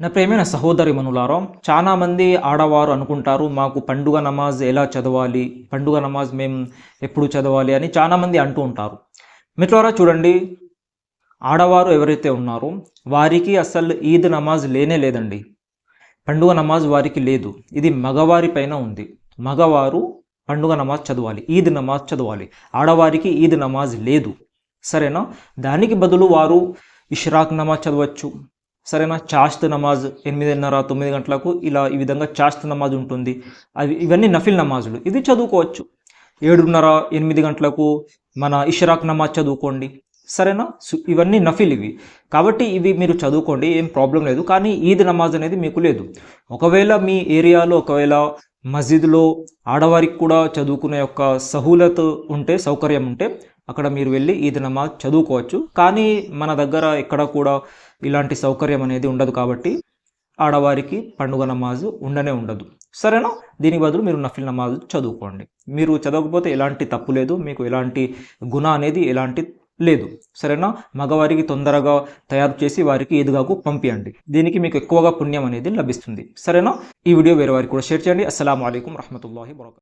నా ప్రేమైన సహోదరి మనులారా చాలామంది ఆడవారు అనుకుంటారు మాకు పండుగ నమాజ్ ఎలా చదవాలి? పండుగ నమాజ్ మేము ఎప్పుడు చదవాలి? అని చాలామంది అంటూ ఉంటారు. మిత్రులారా చూడండి. ఆడవారు ఎవరైతే ఉన్నారో వారికి అసలు ఈద్ నమాజ్ లేనే లేదండి. పండుగ నమాజ్ వారికి లేదు. ఇది మగవారి పైన ఉంది. మగవారు పండుగ నమాజ్ చదవాలి ఈద్ నమాజ్ చదవాలి. ఆడవారికి ఈద్ నమాజ్ లేదు. సరేనా? దానికి బదులు వారు ఇష్రాక్ నమాజ్ చదవచ్చు సరేనా? చాస్త్ నమాజ్ ఎనిమిదిన్నర తొమ్మిది గంటలకు ఇలా ఈ విధంగా చాస్త్ నమాజ్ ఉంటుంది. అవి ఇవన్నీ నఫిల్ నమాజులు. ఇది చదువుకోవచ్చు. ఏడున్నర ఎనిమిది గంటలకు మన ఇషరాక్ నమాజ్ చదువుకోండి. సరేనా? సు- ఇవన్నీ నఫిల్ ఇవి. కాబట్టి ఇవి మీరు చదువుకోండి ఏం ప్రాబ్లం లేదు. కానీ ఈద్ నమాజ్ అనేది మీకు లేదు. ఒకవేళ మీ ఏరియాలో ఒకవేళ మస్జిద్లో ఆడవారికి కూడా చదువుకునే యొక్క సహూలత ఉంటే సౌకర్యం ఉంటే అక్కడ మీరు వెళ్ళి ఈద్ నమాజ్ చదువుకోవచ్చు. కానీ మన దగ్గర ఎక్కడ కూడా ఇలాంటి సౌకర్యం అనేది ఉండదు కాబట్టి ఆడవారికి పండుగ నమాజ్ ఉండనే ఉండదు. సరేనా? దీని బదులు మీరు నఫిల్ నమాజ్ చదువుకోండి. మీరు చదవకపోతే ఎలాంటి తప్పు లేదు మీకు ఎలాంటి గుణ అనేది ఎలాంటి లేదు. సరేనా? మగవారికి తొందరగా తయారు చేసి వారికి ఈద్గాకు పంపించండి దీనికి మీకు ఎక్కువగా పుణ్యం అనేది లభిస్తుంది. సరేనా? ఈ వీడియో వేరే వారికి కూడా షేర్ చేయండి. అస్సలం అయికం రహమతుల్లాహి వరకatu